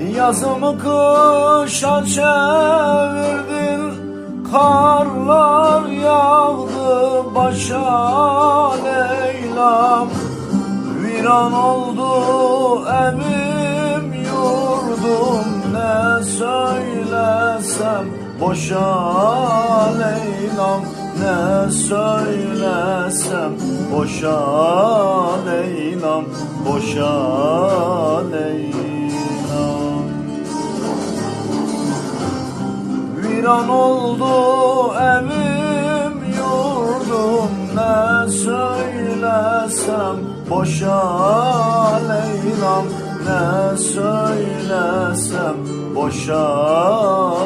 Yazımı kışa çevirdin Karlar yağdı başa Leyla'm. Viran oldu evim yurdum Ne söylesem boşa Leyla'm. Ne söylesem boşa Leyla'm Boşa Leyla'm Viran oldu evim yurdum. Ne söylesem boşa Leyla'm. Ne söylesem boşa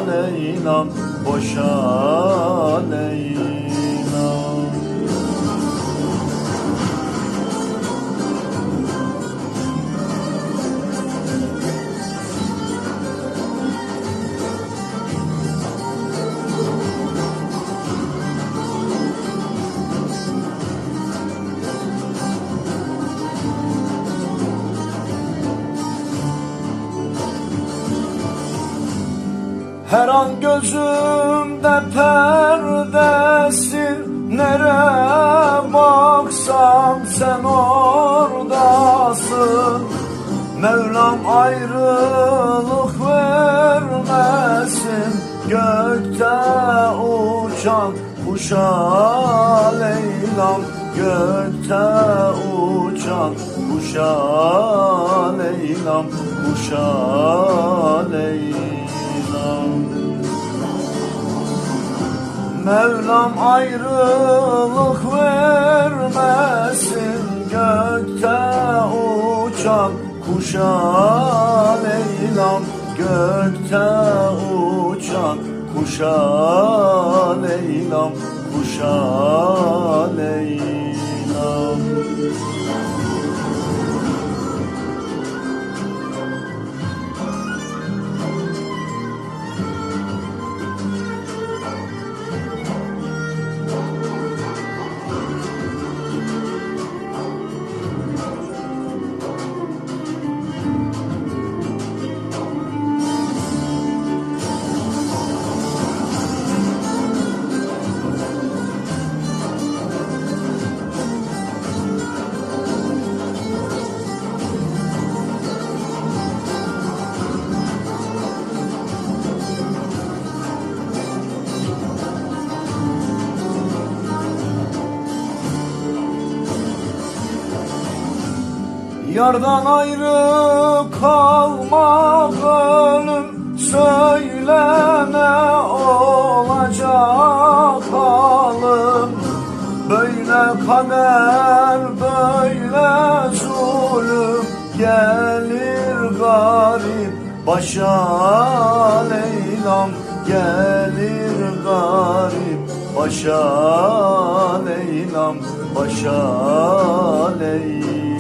Leyla'm. Boşa Leyla'm Her an gözümde perdesin Nere baksam sen oradasın. Mevlam ayrılık vermesin Gökte uçan kuşa Leyla'm. Gökte uçan kuşa Leyla'm Kuşa Leyla'm Mevlam ayrılık vermesin Gökte uçan kuşa Leyla'm Gökte uçan kuşa Leyla'm Kuşa Leyla'm Yardan ayrı kalmak Söyle ne olacak halim Böyle kader böyle zulüm Gelir garip başa Leyla'm. Gelir garip başa Leyla'm Başa Leyla'm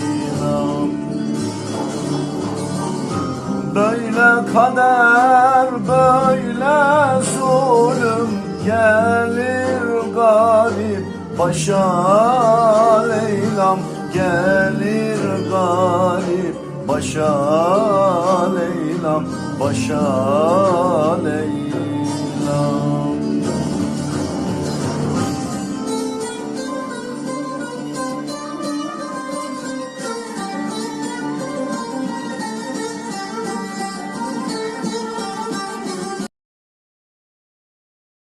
kader böyle zulüm Gelir garip başa Leyla'm Gelir garip başa Leyla'm Başa Leyla'm